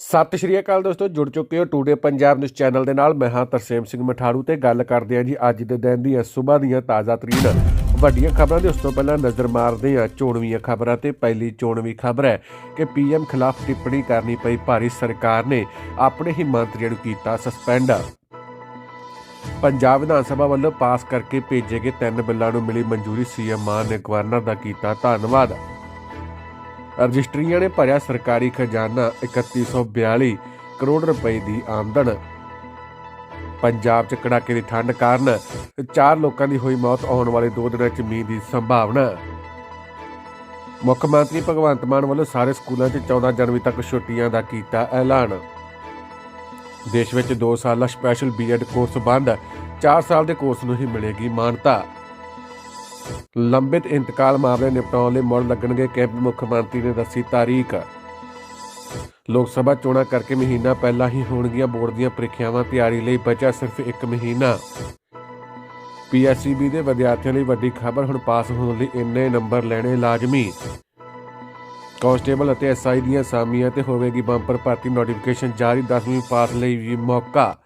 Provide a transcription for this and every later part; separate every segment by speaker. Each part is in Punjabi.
Speaker 1: ਸਤਿ ਸ਼੍ਰੀ ਅਕਾਲ ਦੋਸਤੋ, ਜੁੜ ਚੁੱਕੇ ਹੋ ਟੂਡੇ ਪੰਜਾਬ ਨਿਊਜ਼ ਚੈਨਲ ਦੇ ਨਾਲ। ਮੈਂ ਹਾਂ ਤਰਸੇਮ ਸਿੰਘ ਮਠਾਰੂ ਤੇ ਗੱਲ ਕਰਦੇ ਹਾਂ ਜੀ ਅੱਜ ਦੇ ਦਿਨ ਦੀਆਂ ਸਵੇਰ ਦੀਆਂ ਤਾਜ਼ਾ ਤਰੀਨ। ਵੱਡੀਆਂ ਖਬਰਾਂ ਦੇ ਉਸ ਤੋਂ ਪਹਿਲਾਂ ਨਜ਼ਰ ਮਾਰਦੇ ਹਾਂ ਚੋਣਵੀਆਂ ਖਬਰਾਂ ਤੇ। ਪਹਿਲੀ ਚੋਣਵੀ ਖਬਰ ਹੈ ਕਿ ਪੀਐਮ ਖਿਲਾਫ ਟਿੱਪਣੀ ਕਰਨੀ ਪਈ ਭਾਰੀ ਸਰਕਾਰ ਨੇ। ਆਪਣੇ ਹੀ ਮੰਤਰੀਆਂ ਨੂੰ ਕੀਤਾ ਸਸਪੈਂਡ ਪੰਜਾਬ ਵਿਧਾਨ ਸਭਾ ਵੱਲੋਂ ਪਾਸ ਕਰਕੇ ਭੇਜੇ ਗਏ ਤਿੰਨ ਬਿੱਲਾਂ ਨੂੰ ਮਿਲੀ ਮਨਜ਼ੂਰੀ ਸੀਐਮ ਮਾਨ ਨੇ ਗਵਰਨਰ ਦਾ ਕੀਤਾ ਧੰਨਵਾਦ। ਰਜਿਸਟਰੀਆਂ ਨੇ ਭਰਿਆ ਸਰਕਾਰੀ ਖਜ਼ਾਨਾ 3142 ਕਰੋੜ ਰੁਪਏ ਦੀ ਆਮਦਨ। ਪੰਜਾਬ 'ਚ ਕੜਾਕੇ ਦੀ ਠੰਡ ਕਾਰਨ ਚਾਰ ਲੋਕਾਂ ਦੀ ਹੋਈ ਮੌਤ ਆਉਣ ਵਾਲੇ ਦੋ ਦਿਨਾਂ 'ਚ ਮੀਂਹ ਦੀ ਸੰਭਾਵਨਾ। ਮੁੱਖ ਮੰਤਰੀ ਭਗਵੰਤ ਮਾਨ ਵੱਲੋਂ ਸਾਰੇ ਸਕੂਲਾਂ 'ਚ 14 ਜਨਵਰੀ ਤੱਕ ਛੁੱਟੀਆਂ ਦਾ ਕੀਤਾ ਐਲਾਨ। ਦੇਸ਼ ਵਿੱਚ 2 ਸਾਲਾ ਸਪੈਸ਼ਲ ਬੀਐਡ ਕੋਰਸ ਬੰਦ 4 ਸਾਲ ਦੇ ਕੋਰਸ ਨੂੰ ਹੀ ਮਿਲੇਗੀ ਮਾਨਤਾ। ਲੰਬਿਤ ਇੰਤਕਾਲ ਮਾਮਲੇ ਨਿਪਟਾਉਣ ਲਈ ਮੁੜ ਲੱਗਣਗੇ ਕੈਂਪ ਮੁੱਖ ਮੰਤਰੀ ਨੇ ਦੱਸੀ ਤਾਰੀਖ। ਲੋਕ ਸਭਾ ਚੋਣਾਂ ਕਰਕੇ ਮਹੀਨਾ ਪਹਿਲਾਂ ਹੀ ਹੋਣਗੀਆਂ ਬੋਰਡ ਦੀਆਂ ਪ੍ਰੀਖਿਆਵਾਂ, ਤਿਆਰੀ ਲਈ ਬਚਿਆ ਸਿਰਫ 1 ਮਹੀਨਾ। ਪੀਐਸਸੀਬੀ ਦੇ ਵਿਦਿਆਰਥੀਆਂ ਲਈ ਵੱਡੀ ਖਬਰ ਹੁਣ ਪਾਸ ਹੋਣ ਲਈ ਇੰਨੇ ਨੰਬਰ ਲੈਣੇ ਲਾਜ਼ਮੀ। ਕਾਂਸਟੇਬਲ ਅਤੇ ਐਸਆਈ ਦੀਆਂ ਸਾਮੀਆਂ ਤੇ ਹੋਵੇਗੀ ਬੰਪਰ ਭਰਤੀ, ਨੋਟੀਫਿਕੇਸ਼ਨ ਜਾਰੀ 10ਵੀਂ ਪਾਸ ਲਈ ਵੀ ਮੌਕਾ।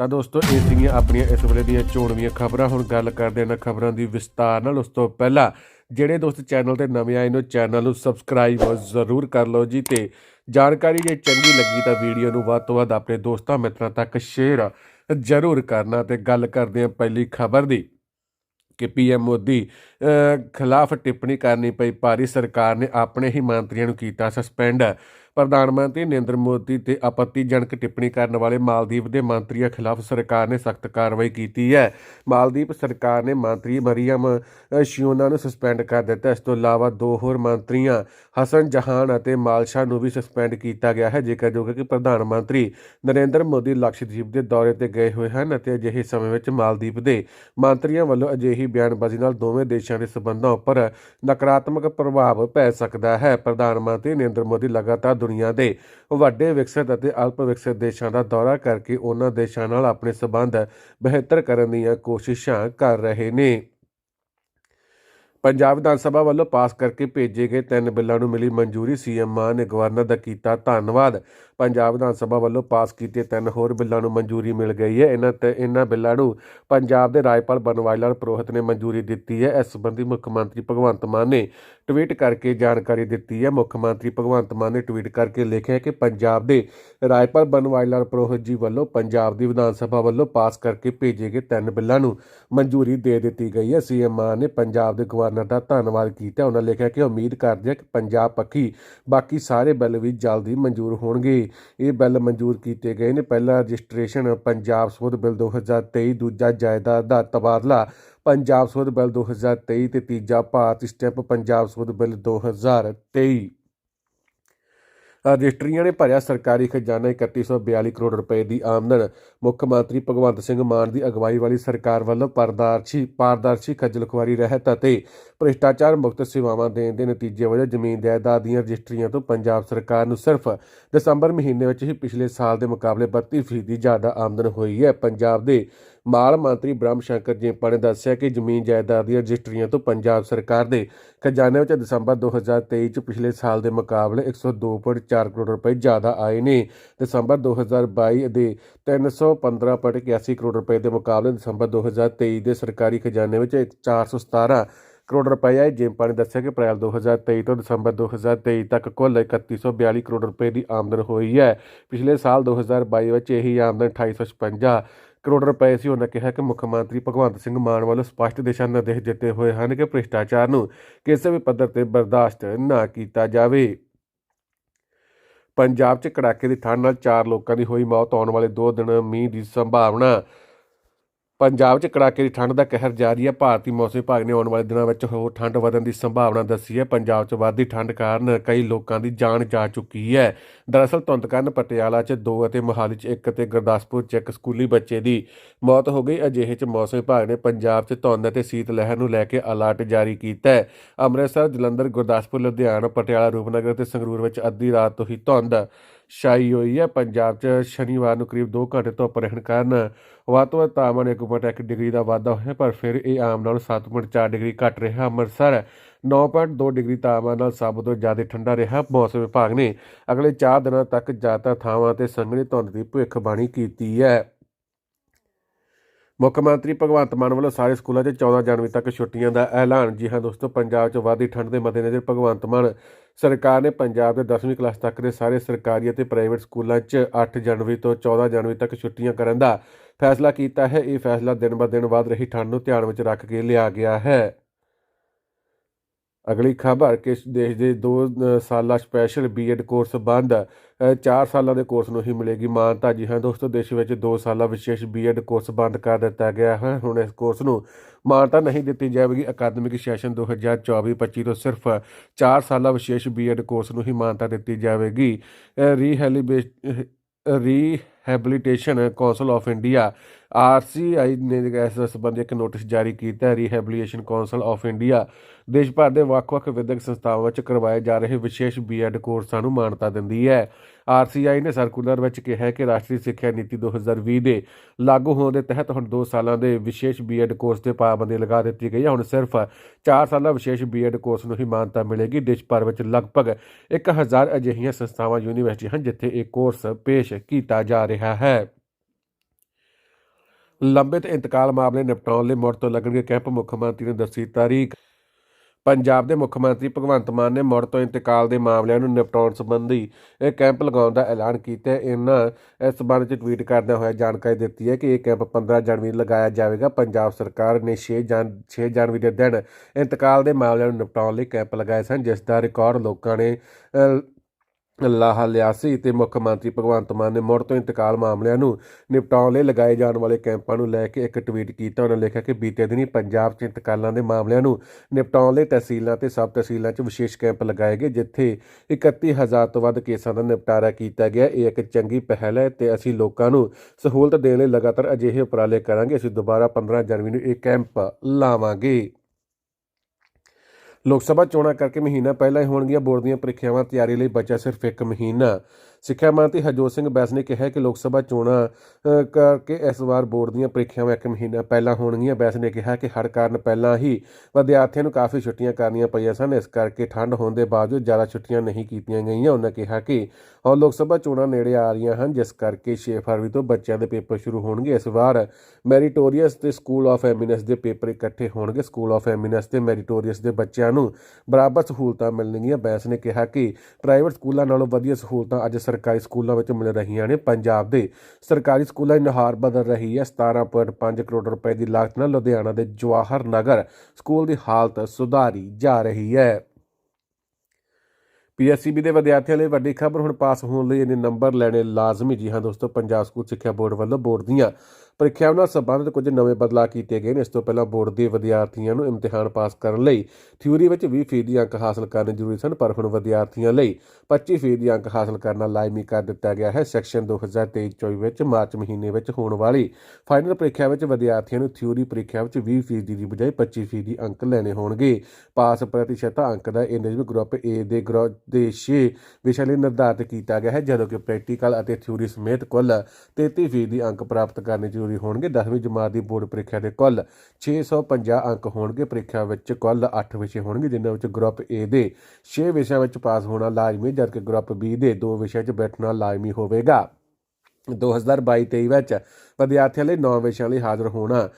Speaker 1: ਤਾਂ ਦੋਸਤੋ, ਇਹ ਸੀਗੀਆਂ ਆਪਣੀਆਂ ਇਸ ਵੇਲੇ ਦੀਆਂ ਚੋਣਵੀਆਂ ਖਬਰਾਂ। ਹੁਣ ਗੱਲ ਕਰਦੇ ਹਾਂ ਖਬਰਾਂ ਦੀ ਵਿਸਤਾਰ ਨਾਲ। ਉਸ ਤੋਂ ਪਹਿਲਾਂ ਜਿਹੜੇ ਦੋਸਤ ਚੈਨਲ ਤੇ ਨਵੇਂ ਆਏ ਨੇ ਚੈਨਲ ਨੂੰ ਸਬਸਕ੍ਰਾਈਬ ਜ਼ਰੂਰ ਕਰ ਲਓ ਜੀ ਤੇ ਜਾਣਕਾਰੀ ਜੇ ਚੰਗੀ ਲੱਗੀ ਤਾਂ ਵੀਡੀਓ ਨੂੰ ਵੱਧ ਤੋਂ ਵੱਧ ਆਪਣੇ ਦੋਸਤਾਂ, ਮਿੱਤਰਾਂ ਤੱਕ ਸ਼ੇਅਰ ਜ਼ਰੂਰ ਕਰਨਾ ਤੇ ਗੱਲ ਕਰਦੇ ਹਾਂ ਪਹਿਲੀ ਖਬਰ ਦੀ ਕਿ ਪੀਐਮ ਮੋਦੀ ਖਿਲਾਫ ਟਿੱਪਣੀ ਕਰਨੀ ਪਈ। ਭਾਰੀ ਸਰਕਾਰ ਨੇ ਆਪਣੇ ਹੀ ਮੰਤਰੀਆਂ ਨੂੰ ਕੀਤਾ ਸਸਪੈਂਡ ਪ੍ਰਧਾਨ ਮੰਤਰੀ ਨਰਿੰਦਰ ਮੋਦੀ ਤੇ ਆਪੱਤੀਜਨਕ ਟਿੱਪਣੀ ਕਰਨ ਵਾਲੇ ਮਾਲਦੀਵ ਦੇ ਮੰਤਰੀਆਂ ਖਿਲਾਫ ਸਰਕਾਰ ਨੇ ਸਖਤ ਕਾਰਵਾਈ ਕੀਤੀ ਹੈ। ਮਾਲਦੀਵ ਸਰਕਾਰ ਨੇ ਮੰਤਰੀ ਮਰੀਮ ਸ਼ਿਓਨਾ ਨੂੰ ਸਸਪੈਂਡ ਕਰ ਦਿੱਤਾ। ਇਸ ਤੋਂ ਇਲਾਵਾ ਦੋ ਹੋਰ ਮੰਤਰੀਆਂ, ਹਸਨ ਜਹਾਨ ਅਤੇ ਮਾਲਸ਼ਾ ਨੂੰ ਵੀ ਸਸਪੈਂਡ ਕੀਤਾ ਗਿਆ ਹੈ। ਜੇਕਰ ਜੋ ਕਿ ਪ੍ਰਧਾਨ ਮੰਤਰੀ ਨਰਿੰਦਰ ਮੋਦੀ ਲਕਸ਼ਦੀਪ ਦੇ ਦੌਰੇ ਤੇ ਗਏ ਹੋਏ ਹਨ ਅਤੇ ਅਜਿਹੇ ਸਮੇਂ ਵਿੱਚ ਮਾਲਦੀਪ ਦੇ ਮੰਤਰੀਆਂ ਵੱਲੋਂ ਅਜਿਹੀ ਬਿਆਨਬਾਜ਼ੀ ਨਾਲ ਦੋਵੇਂ ਦੇਸ਼ਾਂ ਦੇ ਸਬੰਧਾਂ ਉੱਪਰ ਨਕਾਰਾਤਮਕ ਪ੍ਰਭਾਵ ਪੈ ਸਕਦਾ ਹੈ। ਪ੍ਰਧਾਨ ਮੰਤਰੀ ਨਰਿੰਦਰ ਮੋਦੀ ਲਗਾਤਾਰ ਦੁਨੀਆ ਦੇ ਵੱਡੇ ਵਿਕਸਿਤ ਅਤੇ ਅਲਪ ਵਿਕਸਿਤ ਦੇਸ਼ਾਂ ਦਾ ਦੌਰਾ ਕਰਕੇ ਉਹਨਾਂ ਦੇਸ਼ਾਂ ਨਾਲ ਆਪਣੇ ਸਬੰਧ ਬਿਹਤਰ ਕਰਨ ਦੀਆਂ ਕੋਸ਼ਿਸ਼ਾਂ ਕਰ ਰਹੇ ਨੇ। ਪੰਜਾਬ ਵਿਧਾਨ ਸਭਾ ਵੱਲੋਂ ਪਾਸ ਕਰਕੇ ਭੇਜੇ ਗਏ ਤਿੰਨ ਬਿੱਲਾਂ ਨੂੰ ਮਿਲੀ ਮਨਜ਼ੂਰੀ, ਸੀਐਮ ਮਾਨ ਨੇ ਗਵਰਨਰ ਦਾ ਕੀਤਾ ਧੰਨਵਾਦ। ਪੰਜਾਬ ਵਿਧਾਨ ਸਭਾ ਵੱਲੋਂ ਪਾਸ ਕੀਤੇ ਤਿੰਨ ਹੋਰ ਬਿੱਲਾਂ ਨੂੰ ਮਨਜ਼ੂਰੀ ਮਿਲ ਗਈ ਹੈ। ਇਹਨਾਂ ਤੇ ਇਹਨਾਂ ਬਿੱਲਾਂ ਨੂੰ ਪੰਜਾਬ ਦੇ ਰਾਜਪਾਲ ਬਨਵਾਰੀ ਲਾਲ ਪ੍ਰੋਹਿਤ ਨੇ ਮਨਜ਼ੂਰੀ ਦਿੱਤੀ ਹੈ। ਇਸ ਸੰਬੰਧੀ ਮੁੱਖ ਮੰਤਰੀ ਭਗਵੰਤ ਮਾਨ ਨੇ ਟਵੀਟ ਕਰਕੇ ਜਾਣਕਾਰੀ ਦਿੱਤੀ ਹੈ। ਮੁੱਖ ਮੰਤਰੀ ਭਗਵੰਤ ਮਾਨ ਨੇ ਟਵੀਟ ਕਰਕੇ ਲਿਖਿਆ ਕਿ ਪੰਜਾਬ ਦੇ ਰਾਜਪਾਲ ਬਨਵਾਰੀ ਲਾਲ ਪੁਰੋਹਿਤ ਜੀ ਵੱਲੋਂ ਪੰਜਾਬ ਦੀ ਵਿਧਾਨ ਸਭਾ ਵੱਲੋਂ ਪਾਸ ਕਰਕੇ ਭੇਜੇ ਗਏ ਤਿੰਨ ਬਿੱਲਾਂ ਨੂੰ ਮਨਜ਼ੂਰੀ ਦੇ ਦਿੱਤੀ ਗਈ ਹੈ। ਸੀਐਮ ਮਾਨ ਨੇ ਪੰਜਾਬ ਦੇ ਗਵਰਨਰ ਦਾ ਧੰਨਵਾਦ ਕੀਤਾ। ਉਹਨਾਂ ਲਿਖਿਆ ਕਿ ਉਮੀਦ ਕਰਦੇ ਹਾਂ ਕਿ ਪੰਜਾਬ ਪੱਖੀ ਬਾਕੀ ਸਾਰੇ ਬਿੱਲ ਵੀ ਜਲਦੀ ਮਨਜ਼ੂਰ ਹੋਣਗੇ। ਇਹ ਬਿੱਲ ਮਨਜ਼ੂਰ ਕੀਤੇ ਗਏ ਨੇ। ਪਹਿਲਾ ਰਜਿਸਟ੍ਰੇਸ਼ਨ ਪੰਜਾਬ ਸੋਧ ਬਿੱਲ 2023 ਦੂਜਾ ਜਾਇਦਾਦ ਦਾ ਤਬਾਦਲਾ ਪੰਜਾਬ ਸੋਧ ਬਿੱਲ 2023 ਤੇ ਤੀਜਾ ਭਾਰਤ ਸਟੈਪ ਪੰਜਾਬ ਸੋਧ ਬਿੱਲ 2023 ਰਜਿਸਟਰੀਆਂ ਨੇ ਭਰਿਆ ਸਰਕਾਰੀ ਖਜ਼ਾਨਾ 3142 ਕਰੋੜ ਰੁਪਏ ਦੀ ਆਮਦਨ। ਮੁੱਖ ਮੰਤਰੀ ਭਗਵੰਤ ਸਿੰਘ ਮਾਨ ਦੀ ਅਗਵਾਈ ਵਾਲੀ ਸਰਕਾਰ ਵੱਲੋਂ ਪਾਰਦਰਸ਼ੀ ਪਾਰਦਰਸ਼ੀ ਖੱਜਲ ਖੁਆਰੀ ਰਹਿਤ ਅਤੇ ਭ੍ਰਿਸ਼ਟਾਚਾਰ ਮੁਕਤ ਸੇਵਾਵਾਂ ਦੇਣ ਦੇ ਨਤੀਜੇ ਵਜੋਂ ਜ਼ਮੀਨ ਜਾਇਦਾਦ ਦੀਆਂ ਰਜਿਸਟਰੀਆਂ ਤੋਂ ਪੰਜਾਬ ਸਰਕਾਰ ਨੂੰ ਸਿਰਫ ਦਸੰਬਰ ਮਹੀਨੇ ਵਿੱਚ ਹੀ ਪਿਛਲੇ ਸਾਲ ਦੇ ਮੁਕਾਬਲੇ 32% ਜ਼ਿਆਦਾ ਆਮਦਨ ਹੋਈ ਹੈ। ਪੰਜਾਬ ਦੇ ਮਾਲ ਮੰਤਰੀ ਬ੍ਰਹਮ ਸ਼ੰਕਰ ਜੇਪਾ ਨੇ ਦੱਸਿਆ ਕਿ ਜ਼ਮੀਨ ਜਾਇਦਾਦ ਦੀਆਂ ਰਜਿਸਟਰੀਆਂ ਤੋਂ ਪੰਜਾਬ ਸਰਕਾਰ ਦੇ ਖਜ਼ਾਨੇ ਵਿੱਚ ਦਸੰਬਰ 2023 ਚ ਪਿਛਲੇ ਸਾਲ ਦੇ ਮੁਕਾਬਲੇ 102.4 ਕਰੋੜ ਰੁਪਏ ਜ਼ਿਆਦਾ ਆਏ ਨੇ। ਦਸੰਬਰ 2022 ਦੇ 315.81 ਕਰੋੜ ਰੁਪਏ ਦੇ ਮੁਕਾਬਲੇ ਦਸੰਬਰ 2023 ਦੇ ਸਰਕਾਰੀ ਖਜ਼ਾਨੇ ਵਿੱਚ 417 ਕਰੋੜ ਰੁਪਏ ਆਏ। ਜੇਮਪਾ ਨੇ ਦੱਸਿਆ ਕਿ ਅਪ੍ਰੈਲ 2023 ਤੋਂ ਦਸੰਬਰ 2023 ਤੱਕ ਕੁੱਲ 3142 ਕਰੋੜ ਰੁਪਏ ਦੀ ਆਮਦਨ ਹੋਈ ਹੈ। ਪਿਛਲੇ ਸਾਲ 2022 ਵਿੱਚ ਇਹੀ ਆਮਦਨ 2856 ਕਰੋੜ ਰੁਪਏ ਸੀ। ਉਹਨਾਂ ਕਿਹਾ ਕਿ ਮੁੱਖ ਮੰਤਰੀ ਭਗਵੰਤ ਸਿੰਘ ਮਾਨ ਵੱਲੋਂ ਸਪਸ਼ਟ ਦਿਸ਼ਾ ਨਿਰਦੇਸ਼ ਦਿੱਤੇ ਹੋਏ ਹਨ ਕਿ ਭ੍ਰਿਸ਼ਟਾਚਾਰ ਨੂੰ ਕਿਸੇ ਵੀ ਪੱਧਰ ਤੇ ਬਰਦਾਸ਼ਤ ਨਾ ਕੀਤਾ ਜਾਵੇ। ਪੰਜਾਬ 'ਚ ਕੜਾਕੇ ਦੀ ਠੰਡ ਨਾਲ ਚਾਰ ਲੋਕਾਂ ਦੀ ਹੋਈ ਮੌਤ, ਆਉਣ ਵਾਲੇ ਦੋ ਦਿਨ ਮੀਂਹ ਦੀ ਸੰਭਾਵਨਾ ਪੰਜਾਬ 'ਚ ਕੜਾਕੇ ਦੀ ਠੰਡ ਦਾ ਕਹਿਰ ਜਾਰੀ ਹੈ ਭਾਰਤੀ ਮੌਸਮ ਵਿਭਾਗ ਨੇ ਆਉਣ ਵਾਲੇ ਦਿਨਾਂ ਵਿੱਚ ਹੋਰ ਠੰਡ ਵਧਣ ਦੀ ਸੰਭਾਵਨਾ ਦੱਸੀ ਹੈ। ਪੰਜਾਬ 'ਚ ਵੱਧਦੀ ਠੰਡ ਕਾਰਨ ਕਈ ਲੋਕਾਂ ਦੀ ਜਾਨ ਜਾ ਚੁੱਕੀ ਹੈ। ਦਰਅਸਲ ਧੁੰਦ ਕਾਰਨ ਪਟਿਆਲਾ 'ਚ ਦੋ ਅਤੇ ਮੋਹਾਲੀ 'ਚ ਇੱਕ ਅਤੇ ਗੁਰਦਾਸਪੁਰ 'ਚ ਇੱਕ ਸਕੂਲੀ ਬੱਚੇ ਦੀ ਮੌਤ ਹੋ ਗਈ। ਅਜਿਹੇ 'ਚ ਮੌਸਮ ਵਿਭਾਗ ਨੇ ਪੰਜਾਬ 'ਚ ਧੁੰਦ ਅਤੇ ਸੀਤ ਲਹਿਰ ਨੂੰ ਲੈ ਕੇ ਅਲਰਟ ਜਾਰੀ ਕੀਤਾ ਹੈ। ਅੰਮ੍ਰਿਤਸਰ, ਜਲੰਧਰ, ਗੁਰਦਾਸਪੁਰ, ਲੁਧਿਆਣਾ, ਪਟਿਆਲਾ, ਰੂਪਨਗਰ ਅਤੇ ਸੰਗਰੂਰ ਵਿੱਚ ਅੱਧੀ ਰਾਤ ਤੋਂ ਹੀ ਧੁੰਦ ਛਾਈ ਹੋਈ ਹੈ। ਪੰਜਾਬ 'ਚ ਸ਼ਨੀਵਾਰ ਨੂੰ ਕਰੀਬ 2 ਘੰਟੇ ਧੁੱਪ ਰਹਿਣ ਕਾਰਨ ਵੱਧ ਤੋਂ ਵੱਧ ਤਾਪਮਾਨ 1.1 ਡਿਗਰੀ ਦਾ ਵਾਧਾ ਹੋਇਆ, ਪਰ ਫਿਰ ਇਹ ਆਮ ਨਾਲੋਂ 7.4 ਡਿਗਰੀ ਘੱਟ ਰਿਹਾ। ਅੰਮ੍ਰਿਤਸਰ 9.2 ਡਿਗਰੀ ਤਾਪਮਾਨ ਨਾਲ ਸਭ ਤੋਂ ਜ਼ਿਆਦਾ ਠੰਡਾ ਰਿਹਾ। ਮੌਸਮ ਵਿਭਾਗ ਨੇ ਅਗਲੇ 4 ਦਿਨਾਂ ਤੱਕ ਜ਼ਿਆਦਾਤਰ ਥਾਵਾਂ ਤੇ ਸੰਘਣੀ ਧੁੰਦ ਦੀ ਭਵਿੱਖਬਾਣੀ ਕੀਤੀ ਹੈ। ਮੁੱਖ ਮੰਤਰੀ ਭਗਵੰਤ ਮਾਨ ਵੱਲੋਂ ਸਾਰੇ ਸਕੂਲਾਂ 'ਚ 14 ਜਨਵਰੀ ਤੱਕ ਛੁੱਟੀਆਂ ਦਾ ਐਲਾਨ। ਜੀ ਹਾਂ ਦੋਸਤੋ, ਪੰਜਾਬ 'ਚ ਵਧਦੀ ਠੰਡ ਦੇ ਮੱਦੇਨਜ਼ਰ ਭਗਵੰਤ ਮਾਨ ਸਰਕਾਰ ਨੇ ਪੰਜਾਬ ਦੇ 10ਵੀਂ ਕਲਾਸ ਤੱਕ ਦੇ ਸਾਰੇ ਸਰਕਾਰੀ ਅਤੇ ਪ੍ਰਾਈਵੇਟ ਸਕੂਲਾਂ 'ਚ 8 ਜਨਵਰੀ ਤੋਂ 14 ਜਨਵਰੀ ਤੱਕ ਛੁੱਟੀਆਂ ਕਰਨ ਦਾ ਫੈਸਲਾ ਕੀਤਾ ਹੈ। ਇਹ ਫੈਸਲਾ ਦਿਨ ਬ ਦਿਨ ਵਧ ਰਹੀ ਠੰਡ ਨੂੰ ਧਿਆਨ ਵਿੱਚ ਰੱਖ ਕੇ ਲਿਆ ਗਿਆ ਹੈ। ਅਗਲੀ ਖਬਰ ਕਿ ਦੇਸ਼ ਦੇ 2 ਸਾਲਾ ਸਪੈਸ਼ਲ ਬੀਐਡ ਕੋਰਸ ਬੰਦ 4 ਸਾਲਾਂ ਦੇ ਕੋਰਸ ਨੂੰ ਹੀ ਮਿਲੇਗੀ ਮਾਨਤਾ। ਜੀ ਹਾਂ ਦੋਸਤੋ, ਦੇਸ਼ ਵਿੱਚ 2 ਸਾਲਾ ਵਿਸ਼ੇਸ਼ ਬੀਐਡ ਕੋਰਸ ਬੰਦ ਕਰ ਦਿੱਤਾ ਗਿਆ ਹੈ। ਹੁਣ ਇਸ ਕੋਰਸ ਨੂੰ ਮਾਨਤਾ ਨਹੀਂ ਦਿੱਤੀ ਜਾਵੇਗੀ। ਅਕਾਦਮਿਕ ਸੈਸ਼ਨ 2024-25 ਤੋਂ ਸਿਰਫ 4 ਸਾਲਾ ਵਿਸ਼ੇਸ਼ ਬੀਐਡ ਕੋਰਸ ਨੂੰ ਹੀ ਮਾਨਤਾ ਦਿੱਤੀ ਜਾਵੇਗੀ। ਰੀਹੈਲੀਬੇ rehabilitation council of India RCI ਨੇ ਇਸ ਸੰਬੰਧੀ ਇੱਕ ਨੋਟਿਸ ਜਾਰੀ ਕੀਤਾ ਹੈ। ਰੀਹੈਬਿਲਿਟੇਸ਼ਨ ਕੌਂਸਲ ਆਫ ਇੰਡੀਆ ਦੇਸ਼ ਭਰ ਦੇ ਵੱਖ-ਵੱਖ ਵਿਦਿਅਕ ਸੰਸਥਾਵਾਂ ਵਿੱਚ ਕਰਵਾਏ ਜਾ ਰਹੇ ਵਿਸ਼ੇਸ਼ ਬੀਐਡ ਕੋਰਸਾਂ ਨੂੰ ਮਾਨਤਾ ਦਿੰਦੀ ਹੈ। ਆਰਸੀਆਈ ਨੇ ਸਰਕੂਲਰ ਵਿੱਚ ਕਿਹਾ ਹੈ ਕਿ ਰਾਸ਼ਟਰੀ ਸਿੱਖਿਆ ਨੀਤੀ 2020 ਦੇ ਲਾਗੂ ਹੋਣ ਦੇ ਤਹਿਤ ਹੁਣ 2 ਸਾਲਾਂ ਦੇ ਵਿਸ਼ੇਸ਼ ਬੀਐਡ ਕੋਰਸ ਤੇ ਪਾਬੰਦੀ ਲਗਾ ਦਿੱਤੀ ਗਈ ਹੈ। ਹੁਣ ਸਿਰਫ 4 ਸਾਲਾਂ ਵਿਸ਼ੇਸ਼ ਬੀਐਡ ਕੋਰਸ ਨੂੰ ਹੀ ਮਾਨਤਾ ਮਿਲੇਗੀ। ਦੇਸ਼ ਭਰ ਵਿੱਚ ਲਗਭਗ 1000 ਅਜਿਹੀਆਂ ਸੰਸਥਾਵਾਂ, ਯੂਨੀਵਰਸਿਟੀਆਂ ਹਨ ਜਿੱਥੇ ਇਹ ਕੋਰਸ ਪੇਸ਼ ਕੀਤਾ ਜਾ ਰਿਹਾ ਹੈ। ਲੰਬਿਤ ਇੰਤਕਾਲ ਮਾਮਲੇ ਨਿਪਟਾਉਣ ਲਈ ਮੁੜ ਤੋਂ ਲੱਗਣਗੇ ਕੈਂਪ। ਮੁੱਖ ਮੰਤਰੀ ਨੇ ਦੱਸੀ ਤਾਰੀਖ ਪੰਜਾਬ ਦੇ ਮੁੱਖ ਮੰਤਰੀ ਭਗਵੰਤ ਮਾਨ ਨੇ ਮੁੜ ਤੋਂ ਇੰਤਕਾਲ ਦੇ ਮਾਮਲਿਆਂ ਨੂੰ ਨਿਪਟਾਉਣ ਸੰਬੰਧੀ ਇਹ ਕੈਂਪ ਲਗਾਉਣ ਦਾ ਐਲਾਨ ਕੀਤਾ ਹੈ। ਇਹਨਾਂ ਇਸ ਸੰਬੰਧ ਵਿੱਚ ਟਵੀਟ ਕਰਦਿਆਂ ਹੋਇਆ ਜਾਣਕਾਰੀ ਦਿੱਤੀ ਹੈ ਕਿ ਇਹ ਕੈਂਪ 15 ਜਨਵਰੀ ਨੂੰ ਲਗਾਇਆ ਜਾਵੇਗਾ। ਪੰਜਾਬ ਸਰਕਾਰ ਨੇ 6 ਜਨ 6 ਜਨਵਰੀ ਦੇ ਦਿਨ ਇੰਤਕਾਲ ਦੇ ਮਾਮਲਿਆਂ ਨੂੰ ਨਿਪਟਾਉਣ ਲਈ ਕੈਂਪ ਲਗਾਏ ਸਨ, ਜਿਸ ਦਾ ਰਿਕਾਰਡ ਲੋਕਾਂ ਨੇ ਅ, ਲਾਹਾ ਲਿਆ ਸੀ ਤੇ ਮੁੱਖ ਮੰਤਰੀ ਭਗਵੰਤ ਮਾਨ ਨੇ ਮੁੜ ਤੋਂ ਇੰਤਕਾਲ ਮਾਮਲਿਆਂ ਨੂੰ ਨਿਪਟਾਉਣ ਲਈ ਲਗਾਏ ਜਾਣ ਵਾਲੇ ਕੈਂਪਾਂ ਨੂੰ ਲੈ ਕੇ ਇੱਕ ਟਵੀਟ ਕੀਤਾ। ਉਹਨਾਂ ਲਿਖਿਆ ਕਿ ਬੀਤੇ ਦਿਨੀ ਪੰਜਾਬ 'ਚ ਇੰਤਕਾਲਾਂ ਦੇ ਮਾਮਲਿਆਂ ਨੂੰ ਨਿਪਟਾਉਣ ਲਈ ਤਹਿਸੀਲਾਂ ਤੇ ਸਬ ਤਹਿਸੀਲਾਂ 'ਚ ਵਿਸ਼ੇਸ਼ ਕੈਂਪ ਲਗਾਏ ਗਏ ਜਿੱਥੇ 31000 ਤੋਂ ਵੱਧ ਕੇਸਾਂ ਦਾ ਨਿਪਟਾਰਾ ਕੀਤਾ ਗਿਆ। ਇਹ ਇੱਕ ਚੰਗੀ ਪਹਿਲ ਹੈ ਤੇ ਅਸੀਂ ਲੋਕਾਂ ਨੂੰ ਸਹੂਲਤ ਦੇਣ ਲਈ ਲਗਾਤਾਰ ਅਜਿਹੇ ਉਪਰਾਲੇ ਕਰਾਂਗੇ। ਅਸੀਂ ਦੁਬਾਰਾ 15 ਜਨਵਰੀ ਨੂੰ ਇਹ ਕੈਂਪ ਲਾਵਾਂਗੇ। ਲੋਕ ਸਭਾ ਚੋਣਾਂ ਕਰਕੇ ਮਹੀਨਾ ਪਹਿਲਾਂ ਹੀ ਹੋਣਗੀਆਂ ਬੋਰਡ ਦੀਆਂ ਪ੍ਰੀਖਿਆਵਾਂ। ਤਿਆਰੀ ਲਈ ਬਚਿਆ ਸਿਰਫ ਇੱਕ ਮਹੀਨਾ। ਸਿੱਖਿਆ ਮੰਤਰੀ ਹਰਜੋਤ ਸਿੰਘ ਬੈਂਸ ਨੇ ਕਿਹਾ ਕਿ ਲੋਕ ਸਭਾ ਚੋਣਾਂ ਕਰਕੇ ਇਸ ਵਾਰ ਬੋਰਡ ਦੀਆਂ ਪ੍ਰੀਖਿਆਵਾਂ ਇੱਕ ਮਹੀਨਾ ਪਹਿਲਾਂ ਹੋਣਗੀਆਂ। ਬੈਂਸ ਨੇ ਕਿਹਾ ਕਿ ਹਰ ਕਾਰਨ ਪਹਿਲਾਂ ਹੀ ਵਿਦਿਆਰਥੀਆਂ ਨੂੰ ਕਾਫੀ ਛੁੱਟੀਆਂ ਕਰਨੀਆਂ ਪਈਆਂ ਸਨ। ਇਸ ਕਰਕੇ ਠੰਡ ਹੋਣ ਦੇ ਬਾਵਜੂਦ ਜ਼ਿਆਦਾ ਛੁੱਟੀਆਂ ਨਹੀਂ ਕੀਤੀਆਂ ਗਈਆਂ। ਉਹਨਾਂ ਕਿਹਾ ਕਿ ਹੁਣ ਲੋਕ ਸਭਾ ਚੋਣਾਂ ਨੇੜੇ ਆ ਰਹੀਆਂ ਹਨ, ਜਿਸ ਕਰਕੇ 6 ਫਰਵਰੀ ਤੋਂ ਬੱਚਿਆਂ ਦੇ ਪੇਪਰ ਸ਼ੁਰੂ ਹੋਣਗੇ। ਇਸ ਵਾਰ ਮੈਰੀਟੋਰੀਅਸ ਤੇ ਸਕੂਲ ਆਫ ਐਮਿਨੈਂਸ ਦੇ ਪੇਪਰ ਇਕੱਠੇ ਹੋਣਗੇ। ਸਕੂਲ ਆਫ ਐਮਿਨੈਂਸ ਤੇ ਮੈਰੀਟੋਰੀਅਸ ਦੇ ਬੱਚਿਆਂ ਨੂੰ ਬਰਾਬਰ ਸਹੂਲਤਾਂ ਮਿਲਣਗੀਆਂ। ਬੈਂਸ ਨੇ ਕਿਹਾ ਕਿ ਪ੍ਰਾਈਵੇਟ ਸਕੂਲਾਂ ਨਾਲੋਂ ਵਧੀਆ ਸਹੂਲਤਾਂ ਅੱਜ ਸਰਕਾਰੀ ਸਕੂਲਾਂ ਵਿੱਚ ਮਿਲ ਰਹੀਆਂ ਨੇ। ਪੰਜਾਬ ਦੇ ਸਰਕਾਰੀ ਸਕੂਲਾਂ ਦੀ ਨੁਹਾਰ ਬਦਲ ਰਹੀ ਹੈ। 17.5 ਕਰੋੜ ਰੁਪਏ ਦੀ ਲਾਗਤ ਨਾਲ ਲੁਧਿਆਣਾ ਦੇ ਜਵਾਹਰ ਨਗਰ ਸਕੂਲ ਦੀ ਹਾਲਤ ਸੁਧਾਰੀ ਜਾ ਰਹੀ ਹੈ। ਪੀਐਸਸੀਬੀ ਦੇ ਵਿਦਿਆਰਥੀਆਂ ਲਈ ਵੱਡੀ ਖਬਰ ਹੁਣ ਪਾਸ ਹੋਣ ਲਈ ਇਹਨੇ ਨੰਬਰ ਲੈਣੇ ਲਾਜ਼ਮੀ। ਜੀ ਹਾਂ ਦੋਸਤੋ, ਪੰਜਾਬ ਸਕੂਲ ਸਿੱਖਿਆ ਬੋਰਡ ਵੱਲੋਂ ਬੋਰਡ ਦੀਆਂ ਪ੍ਰੀਖਿਆਵਾਂ ਨਾਲ ਸੰਬੰਧਿਤ ਕੁਝ ਨਵੇਂ ਬਦਲਾਅ ਕੀਤੇ ਗਏ ਨੇ। ਇਸ ਤੋਂ ਪਹਿਲਾਂ ਬੋਰਡ ਦੇ ਵਿਦਿਆਰਥੀਆਂ ਨੂੰ ਇਮਤਿਹਾਨ ਪਾਸ ਕਰਨ ਲਈ ਥਿਊਰੀ ਵਿੱਚ 20 ਫੀਸਦੀ ਅੰਕ ਹਾਸਲ ਕਰਨੇ ਜ਼ਰੂਰੀ ਸਨ, ਪਰ ਹੁਣ ਵਿਦਿਆਰਥੀਆਂ ਲਈ 25 ਫੀਸਦੀ ਅੰਕ ਹਾਸਲ ਕਰਨਾ ਲਾਜ਼ਮੀ ਕਰ ਦਿੱਤਾ ਗਿਆ ਹੈ। ਸੈਕਸ਼ਨ 2023-24 ਵਿੱਚ ਮਾਰਚ ਮਹੀਨੇ ਵਿੱਚ ਹੋਣ ਵਾਲੀ ਫਾਈਨਲ ਪ੍ਰੀਖਿਆ ਵਿੱਚ ਵਿਦਿਆਰਥੀਆਂ ਨੂੰ ਥਿਊਰੀ ਪ੍ਰੀਖਿਆ ਵਿੱਚ 20% ਦੀ ਬਜਾਏ 25 ਫੀਸਦੀ ਅੰਕ ਲੈਣੇ ਹੋਣਗੇ। ਪਾਸ ਪ੍ਰਤੀਸ਼ਤ ਅੰਕ ਦਾ ਇਹ ਨਿਯਮ ਗਰੁੱਪ A ਦੇ ਗਰੁੱਪ ਦੇ 6 ਵਿਸ਼ੇ ਲਈ ਨਿਰਧਾਰਿਤ ਕੀਤਾ ਗਿਆ ਹੈ, ਜਦੋਂ ਕਿ ਪ੍ਰੈਕਟੀਕਲ ਅਤੇ ਥਿਊਰੀ ਸਮੇਤ ਕੁੱਲ 33 ਫੀਸਦੀ ਅੰਕ ਪ੍ਰਾਪਤ ਕਰਨੇ ਜ਼ਰੂਰੀ ਹੋਣਗੇ। 10ਵੀਂ ਜਮਾਤ ਦੀ ਬੋਰਡ ਪ੍ਰੀਖਿਆ ਦੇ ਕੁੱਲ 650 ਅੰਕ ਹੋਣਗੇ। ਪ੍ਰੀਖਿਆ ਵਿੱਚ ਕੁੱਲ 8 ਵਿਸ਼ੇ ਹੋਣਗੇ, ਜਿਨ੍ਹਾਂ ਵਿੱਚ ਗਰੁੱਪ A ਦੇ 6 ਵਿਸ਼ਿਆਂ ਵਿੱਚ ਪਾਸ ਹੋਣਾ ਲਾਜ਼ਮੀ, ਜਦਕਿ ਗਰੁੱਪ B ਦੇ 2 ਵਿਸ਼ਿਆਂ 'ਚ ਬੈਠਣਾ ਲਾਜ਼ਮੀ ਹੋਵੇਗਾ। 2022-23 ਵਿੱਚ ਵਿਦਿਆਰਥੀਆਂ ਲਈ 9 ਵਿਸ਼ਿਆਂ ਲਈ ਹਾਜ਼ਰ ਹੋਣਾ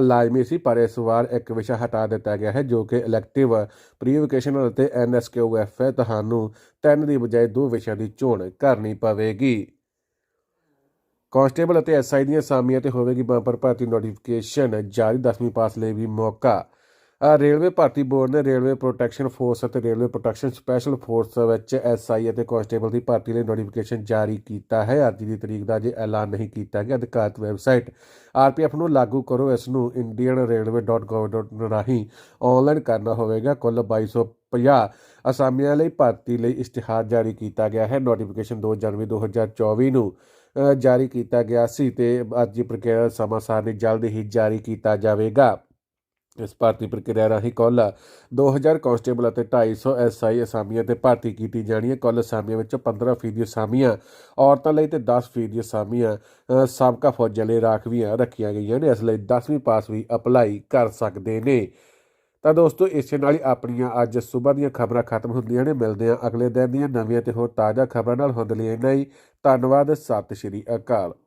Speaker 1: ਲਾਜ਼ਮੀ ਸੀ, ਪਰ ਇਸ ਵਾਰ ਇੱਕ ਵਿਸ਼ਾ ਹਟਾ ਦਿੱਤਾ ਗਿਆ ਹੈ, ਜੋ ਕਿ ਇਲੈਕਟਿਵ ਪ੍ਰੀ ਵੋਕੇਸ਼ਨਲ ਅਤੇ ਐਨਐਸਕਿਊਐਫ ਹੈ। ਤੁਹਾਨੂੰ ਤਿੰਨ ਦੀ ਬਜਾਏ ਦੋ ਵਿਸ਼ਿਆਂ ਦੀ ਚੋਣ ਕਰਨੀ ਪਵੇਗੀ। ਕਾਂਸਟੇਬਲ ਅਤੇ ਐਸਆਈ ਦੀਆਂ ਸਾਮੀਆਂ ਤੇ ਹੋਵੇਗੀ ਬੰਪਰ ਭਰਤੀ ਨੋਟੀਫਿਕੇਸ਼ਨ। ਜਾਰੀ 10ਵੀਂ ਪਾਸ ਲਈ ਵੀ ਮੌਕਾ। ਰੇਲਵੇ ਭਰਤੀ ਬੋਰਡ ਨੇ ਰੇਲਵੇ ਪ੍ਰੋਟੈਕਸ਼ਨ ਫੋਰਸ ਅਤੇ ਰੇਲਵੇ ਪ੍ਰੋਟੈਕਸ਼ਨ ਸਪੈਸ਼ਲ ਫੋਰਸ ਵਿੱਚ ਐਸਆਈ ਅਤੇ ਕਾਂਸਟੇਬਲ ਦੀ ਭਰਤੀ ਲਈ ਨੋਟੀਫਿਕੇਸ਼ਨ ਜਾਰੀ ਕੀਤਾ ਹੈ। ਅਰਜ਼ੀ ਦੀ ਤਰੀਕ ਦਾ ਅਜੇ ਐਲਾਨ ਨਹੀਂ ਕੀਤਾ ਗਿਆ। ਅਧਿਕਾਰਤ ਵੈਬਸਾਈਟ ਆਰਪੀਐਫ ਨੂੰ ਲਾਗੂ ਕਰੋ। ਇਸ ਨੂੰ indianrailway.gov.in ਰਾਹੀਂ ਆਨਲਾਈਨ ਕਰਨਾ ਹੋਵੇਗਾ। ਕੁੱਲ 2250 ਅਸਾਮੀਆਂ ਲਈ ਭਰਤੀ ਲਈ ਇਸ਼ਤਿਹਾਰ ਜਾਰੀ ਕੀਤਾ ਗਿਆ ਹੈ। ਨੋਟੀਫਿਕੇਸ਼ਨ 2 ਜਨਵਰੀ 2024 ਨੂੰ ਜਾਰੀ ਕੀਤਾ ਗਿਆ ਸੀ ਤੇ ਅਰਜ਼ੀ ਪ੍ਰਕਿਰਿਆ ਦਾ ਸਮਾਂ ਸਾਰਣੀ ਜਲਦ ਹੀ ਜਾਰੀ ਕੀਤਾ ਜਾਵੇਗਾ। ਇਸ ਭਰਤੀ ਪ੍ਰਕਿਰਿਆ ਰਾਹੀਂ ਕੁੱਲ 2000 ਕਾਂਸਟੇਬਲ ਅਤੇ 250 ਐਸਆਈ ਅਸਾਮੀਆਂ ਤੇ ਭਰਤੀ ਕੀਤੀ ਜਾਣੀ ਹੈ। ਕੁੱਲ ਅਸਾਮੀਆਂ ਵਿੱਚੋਂ 15% ਅਸਾਮੀਆਂ, ਔਰਤਾਂ ਲਈ ਤੇ 10% ਅਸਾਮੀਆਂ ਸਾਬਕਾ ਫੌਜਾਂ ਲਈ ਰਾਖਵੀਆਂ ਰੱਖੀਆਂ ਗਈਆਂ ਨੇ। ਇਸ ਲਈ 10ਵੀਂ ਪਾਸ ਵੀ ਅਪਲਾਈ ਕਰ ਸਕਦੇ ਨੇ। ਤਾਂ ਦੋਸਤੋ, ਇਸੇ ਨਾਲ ਹੀ ਆਪਣੀਆਂ ਅੱਜ ਸਵੇਰ ਦੀਆਂ ਖਬਰਾਂ ਖਤਮ ਹੁੰਦੀਆਂ ਨੇ। ਮਿਲਦੇ ਹਾਂ ਅਗਲੇ ਦਿਨ ਦੀਆਂ ਨਵੀਆਂ ਤੇ ਹੋਰ ਤਾਜ਼ਾ ਖਬਰਾਂ ਨਾਲ। ਹੁੰਦੇ ਲਈ ਇੰਨਾ ਹੀ। ਧੰਨਵਾਦ। ਸਤਿ ਸ਼੍ਰੀ ਅਕਾਲ।